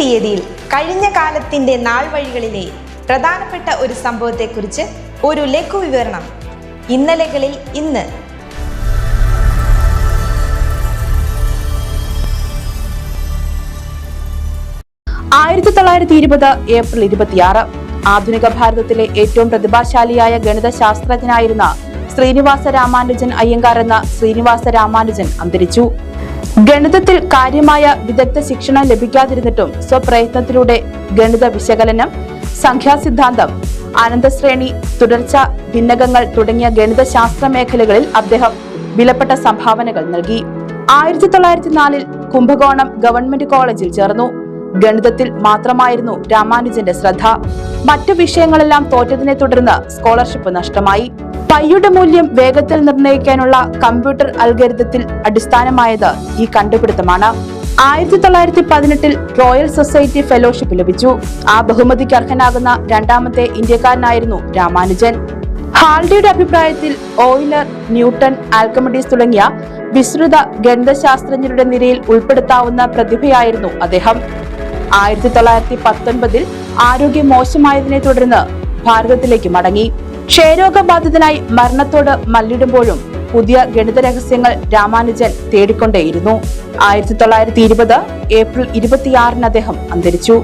തീയതിയിൽ കഴിഞ്ഞ കാലത്തിന്റെ നാൾ വഴികളിലെ പ്രധാനപ്പെട്ട ഒരു സംഭവത്തെക്കുറിച്ച് ഒരു ലഘു വിവരണം ഇന്നലകളിൽ ഇന്ന്. ആയിരത്തി തൊള്ളായിരത്തി ഇരുപത് ഏപ്രിൽ ഇരുപത്തിയാറ് ആധുനിക ഭാരതത്തിലെ ഏറ്റവും പ്രതിഭാശാലിയായ ഗണിത ശാസ്ത്രജ്ഞനായിരുന്ന ശ്രീനിവാസ രാമാനുജൻ അയ്യങ്കാർ എന്ന ശ്രീനിവാസ രാമാനുജൻ അന്തരിച്ചു. ഗണിതത്തിൽ കാര്യമായ വിദഗ്ധ ശിക്ഷണം ലഭിക്കാതിരുന്നിട്ടും സ്വപ്രയത്നത്തിലൂടെ ഗണിത വിശകലനം സംഖ്യാസിദ്ധാന്തം ആനന്ദശ്രേണി തുടർച്ച ഭിന്നകങ്ങൾ തുടങ്ങിയ ഗണിത ശാസ്ത്ര മേഖലകളിൽ അദ്ദേഹം വിലപ്പെട്ട സംഭാവനകൾ നൽകി. ആയിരത്തി തൊള്ളായിരത്തി നാലിൽ കുംഭകോണം ഗവൺമെന്റ് കോളേജിൽ ചേർന്നു. ഗണിതത്തിൽ മാത്രമായിരുന്നു രാമാനുജന്റെ ശ്രദ്ധ. മറ്റു വിഷയങ്ങളെല്ലാം തോറ്റതിനെ തുടർന്ന് സ്കോളർഷിപ്പ് നഷ്ടമായി. പൈയുടെ മൂല്യം വേഗത്തിൽ നിർണയിക്കാനുള്ള കമ്പ്യൂട്ടർ അൽഗരിതത്തിൽ അടിസ്ഥാനമായത് ഈ കണ്ടുപിടുത്തമാണ്. ആയിരത്തി തൊള്ളായിരത്തി പതിനെട്ടിൽ റോയൽ സൊസൈറ്റി ഫെലോഷിപ്പ് ലഭിച്ചു. ആ ബഹുമതിക്ക് അർഹനാകുന്ന രണ്ടാമത്തെ ഇന്ത്യക്കാരനായിരുന്നു രാമാനുജൻ. ഹാൾഡിയുടെ അഭിപ്രായത്തിൽ ഓയിലർ ന്യൂട്ടൺ ആൽക്കമഡീസ് തുടങ്ങിയ വിസ്തൃത ഗണിതശാസ്ത്രജ്ഞരുടെ നിരയിൽ ഉൾപ്പെടുത്താവുന്ന പ്രതിഭയായിരുന്നു അദ്ദേഹം. ആയിരത്തി തൊള്ളായിരത്തി പത്തൊൻപതിൽ ആരോഗ്യം മോശമായതിനെ തുടർന്ന് ഭാരതത്തിലേക്ക് മടങ്ങി. ക്ഷയരോഗബാധിതനായി മരണത്തോട് മല്ലിടുമ്പോഴും പുതിയ ഗണിത രഹസ്യങ്ങൾ രാമാനുജൻ തേടിക്കൊണ്ടേയിരുന്നു. ആയിരത്തി തൊള്ളായിരത്തി ഇരുപത് ഏപ്രിൽ ഇരുപത്തിയാറിന് അദ്ദേഹം അന്തരിച്ചു.